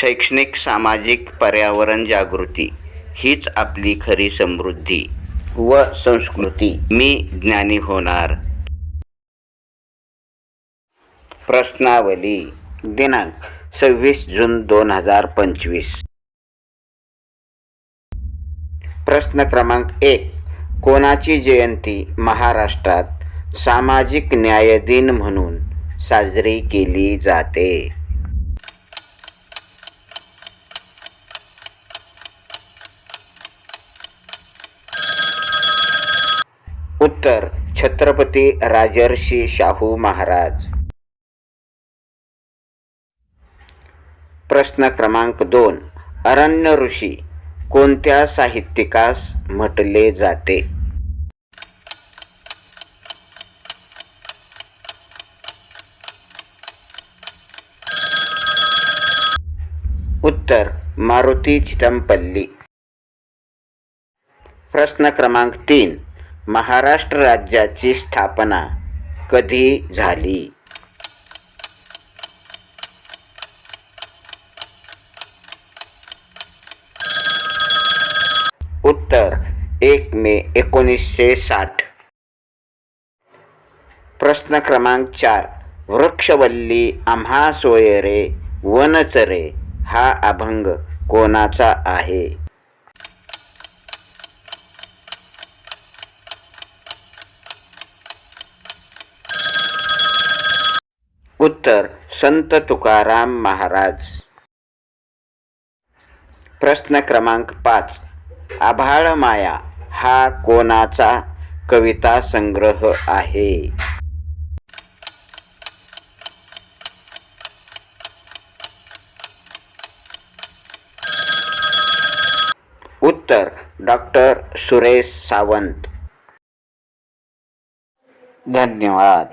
शैक्षणिक सामाजिक पर्यावरण जागृती हीच आपली खरी समृद्धी व संस्कृती. मी ज्ञानी होणार. प्रश्नावली दिनांक सव्वीस जून दोन हजार पंचवीस. प्रश्न क्रमांक एक. कोणाची जयंती महाराष्ट्रात सामाजिक न्याय दिन म्हणून साजरी केली जाते? उत्तर छत्रपती राजर्षी शाहू महाराज. प्रश्न क्रमांक दोन अरण्य ऋषी कोणत्या साहित्यिकास म्हटले जाते? उत्तर मारुती चितमपल्ली प्रश्न क्रमांक तीन महाराष्ट्र राज्याची स्थापना कधी झाली? उत्तर एक मे एकोणीसशे साठ. प्रश्न क्रमांक चार. वृक्षवल्ली आम्हा सोयरे वनचरे हा अभंग कोणाचा आहे? उत्तर संत तुकाराम महाराज. प्रश्न क्रमांक पाच. आभाळ माया हा कोणाचा कविता संग्रह आहे? उत्तर डॉक्टर सुरेश सावंत. धन्यवाद.